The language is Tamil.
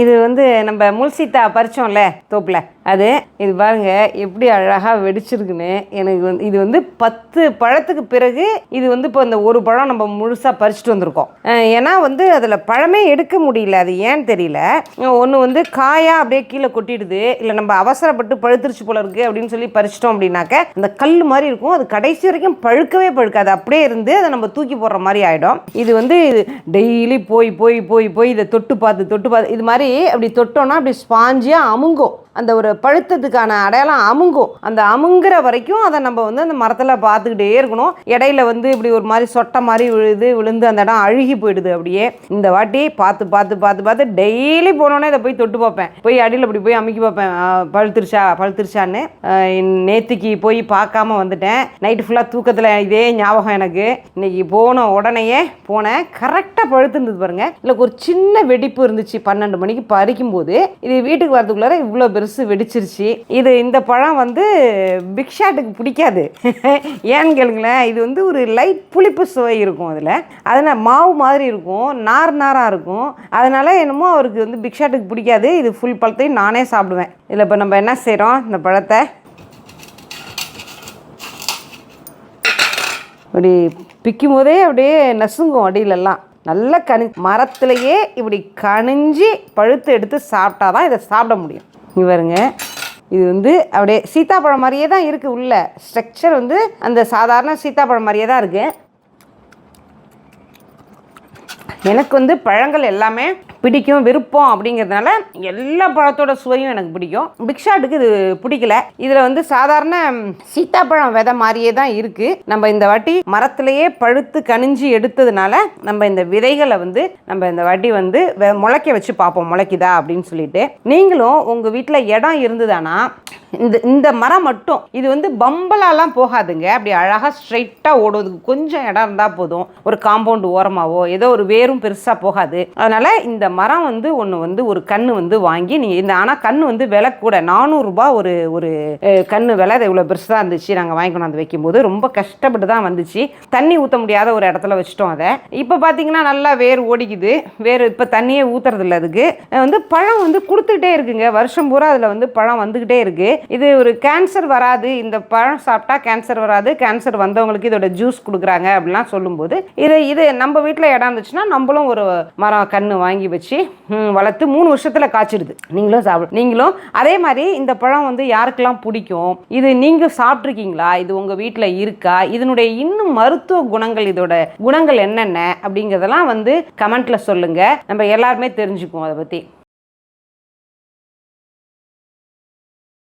இது வந்து நம்ம முல்சித்தா பறிச்சோம்ல தோப்பில். அது இது பாருங்க எப்படி அழகாக வெடிச்சிருக்குன்னு. எனக்கு வந்து இது வந்து பத்து பழத்துக்கு பிறகு இது வந்து இப்போ இந்த ஒரு பழம் நம்ம முழுசாக பறிச்சுட்டு வந்திருக்கோம். ஏன்னா வந்து அதில் பழமே எடுக்க முடியல அது ஏன்னு தெரியல. ஒன்று வந்து காயாக அப்படியே கீழே கொட்டிடுது. இல்லை நம்ம அவசரப்பட்டு பழுத்துருச்சு போல இருக்குது அப்படின்னு சொல்லி பறிச்சிட்டோம் அப்படின்னாக்க அந்த கல் மாதிரி இருக்கும். அது கடைசி வரைக்கும் பழுக்கவே பழுக்காது. அப்படியே இருந்து அதை நம்ம தூக்கி போடுற மாதிரி ஆகிடும் இது வந்து டெய்லி போய் போய் போய் போய் இதை தொட்டு பார்த்து தொட்டு பார்த்து இது மாதிரி அப்படி தொட்டோன்னா அப்படி ஸ்பாஞ்சியாக அமுங்கும். அந்த ஒரு பழுத்ததுக்கான அடையாளம் அமுங்கும். அந்த அமுங்குற வரைக்கும் அதை நம்ம வந்து அந்த மரத்தில் பார்த்துக்கிட்டே இருக்கணும். இடையில வந்து இப்படி ஒரு மாதிரி சொட்டை மாதிரி விழுது விழுந்து அந்த இடம் அழுகி போயிடுது அப்படியே. இந்த வாட்டி பார்த்து பார்த்து பார்த்து பார்த்து டெய்லி போனோடனே இதை போய் தொட்டு பார்ப்பேன். போய் அடியில் இப்படி போய் அமுக்கி பார்ப்பேன். பழுத்துருச்சா பழுத்துருச்சான்னு. ஆ, போய் பார்க்காம வந்துட்டேன். நைட்டு ஃபுல்லாக தூக்கத்தில் இதே ஞாபகம் எனக்கு. இன்னைக்கு போன உடனேயே போனேன் கரெக்டாக பழுத்துருந்தது பாருங்க. இல்லை ஒரு சின்ன வெடிப்பு இருந்துச்சு பன்னெண்டு மணிக்கு பறிக்கும் போது இது வீட்டுக்கு வரதுக்குள்ளார இவ்வளோ பெருசு வெடிச்சிருச்சு. இது இந்த பழம் வந்து பிக் ஷாட்டுக்கு பிடிக்காது. ஏன்னு கேளுங்களேன் இது வந்து ஒரு லைட் புளிப்பு சுவை இருக்கும் அதில். அதனால் மாவு மாதிரி இருக்கும் நார் நாராக இருக்கும். அதனால் என்னமோ அவருக்கு வந்து பிக் ஷாட்டுக்கு பிடிக்காது. இது ஃபுல் பழத்தையும் நானே சாப்பிடுவேன். இதில் இப்போ நம்ம என்ன செய்கிறோம் இந்த பழத்தை இப்படி பிக்கும் போதே அப்படியே நசுங்கும் அடியிலெல்லாம். நல்லா கனி மரத்துலையே இப்படி கனிஞ்சு பழுத்து எடுத்து சாப்பிட்டா தான் இதை சாப்பிட முடியும். இங்க பாருங்க. இது வந்து அப்படியே சீத்தாப்பழம் மாதிரியே தான் இருக்குது உள்ள. ஸ்ட்ரக்சர் வந்து அந்த சாதாரண சீத்தாப்பழம் மாதிரியே தான் இருக்குது எனக்கு வந்து பழங்கள் எல்லாமே பிடிக்கும் விருப்பம் அப்படிங்கிறதுனால எல்லா பழத்தோட சுவையும் எனக்கு பிடிக்கும். பிக்ஷாட்டுக்கு இது பிடிக்கல. இதில் வந்து சாதாரண சீத்தாப்பழம் விதை மாதிரியே தான் இருக்குது நம்ம இந்த வாட்டி மரத்திலேயே பழுத்து கனிஞ்சு எடுத்ததுனால நம்ம இந்த விதைகளை வந்து நம்ம இந்த வாட்டி வந்து வெ- முளைக்க வச்சு பார்ப்போம். முளைக்குதா அப்படின்னு சொல்லிட்டு. நீங்களும் உங்கள் வீட்டில் இடம் இருந்ததுன்னா இந்த இந்த மரம் மட்டும் இது வந்து பம்பலாலாம் போகாதுங்க. அப்படி அழகாக ஸ்ட்ரைட்டாக ஓடுவதுக்கு கொஞ்சம் இடம் இருந்தால் போதும். ஒரு காம்பவுண்டு ஓரமாகவோ ஏதோ ஒரு வேரும் பெருசாக போகாது. அதனால் இந்த மரம் வந்து ஒன்று வந்து ஒரு கன்று வந்து வாங்கி நீங்கள் இந்த ஆனால் கன்று வந்து விலை கூட நானூறுரூபா ஒரு ஒரு கன்று விலை. அது இவ்வளோ பெருசாக இருந்துச்சு நாங்கள் வாங்கிக்கணும் அந்த வைக்கும்போது. ரொம்ப கஷ்டப்பட்டு தான் வந்துச்சு. தண்ணி ஊற்ற முடியாத ஒரு இடத்துல வச்சுட்டோம் அதை. இப்போ பார்த்தீங்கன்னா நல்லா வேர் ஓடிக்குது. வேர் இப்போ தண்ணியே ஊற்றுறதில்ல அதுக்கு. வந்து பழம் வந்து கொடுத்துக்கிட்டே இருக்குங்க. வருஷம் பூரா அதில் வந்து பழம் வந்துக்கிட்டே இருக்குது இது ஒரு கேன்சர் வராது. இந்த பழம் சாப்பிட்டா கேன்சர் வராது. கேன்சர் வந்தவங்களுக்கு இதோட ஜூஸ் கொடுக்குறாங்க அப்படிலாம் சொல்லும்போது இது இது நம்ம வீட்டில் இடம் இருந்துச்சுன்னா நம்மளும் ஒரு மரம் கன்று வாங்கி வச்சு வளர்த்து மூணு வருஷத்தில் காய்ச்சிடுது. நீங்களும் சாப்பிடு நீங்களும் அதே மாதிரி இந்த பழம் வந்து யாருக்கெல்லாம் பிடிக்கும்? இது நீங்கள் சாப்பிட்ருக்கீங்களா இது உங்கள் வீட்டில் இருக்கா? இதனுடைய இன்னும் மருத்துவ குணங்கள் இதோட குணங்கள் என்னென்ன? அப்படிங்கிறதெல்லாம் வந்து கமெண்ட்டில் சொல்லுங்கள் நம்ம எல்லாருமே தெரிஞ்சுக்குவோம் அதை பற்றி